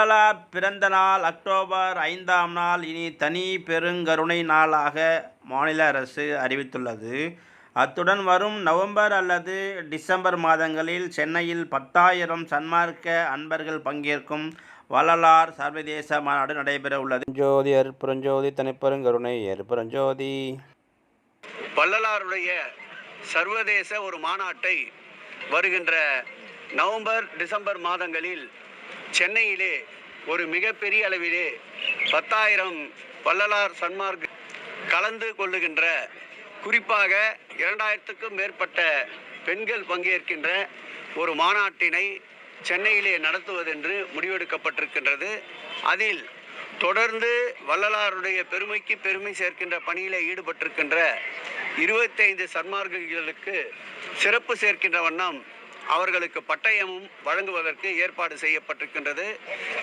வள்ளலார் பிறந்த நாள் அக்டோபர் ஐந்தாம் நாள் இனி தனி பெருங்கருணை நாளாக மாநில அரசு அறிவித்துள்ளது. அத்துடன் வரும் நவம்பர் அல்லது டிசம்பர் மாதங்களில் சென்னையில் பத்தாயிரம் சன்மார்க்க அன்பர்கள் பங்கேற்கும் வள்ளலார் சர்வதேச மாநாடு நடைபெற உள்ளது. ஜோதி அற்புறஞ்சோதி தனிப்பெருங்கருணை அற்புறஞ்சோதி வள்ளலாருடைய சர்வதேச ஒரு மாநாட்டை வருகின்ற நவம்பர் டிசம்பர் மாதங்களில் சென்னையிலே ஒரு மிகப்பெரிய அளவிலே பத்தாயிரம் வள்ளலார் சன்மார்க் கலந்து கொள்ளுகின்ற குறிப்பாக இரண்டாயிரத்துக்கும் மேற்பட்ட பெண்கள் பங்கேற்கின்ற ஒரு மாநாட்டினை சென்னையிலே நடத்துவதென்று முடிவெடுக்கப்பட்டிருக்கின்றது. அதில் தொடர்ந்து வள்ளலாருடைய பெருமைக்கு பெருமை சேர்க்கின்ற பணியில் ஈடுபட்டிருக்கின்ற இருபத்தைந்து சன்மார்க்குகளுக்கு சிறப்பு சேர்க்கின்ற வண்ணம் அவர்களுக்கு பட்டயமும் வழங்குவதற்கு ஏற்பாடு செய்யப்பட்டிருக்கின்றது.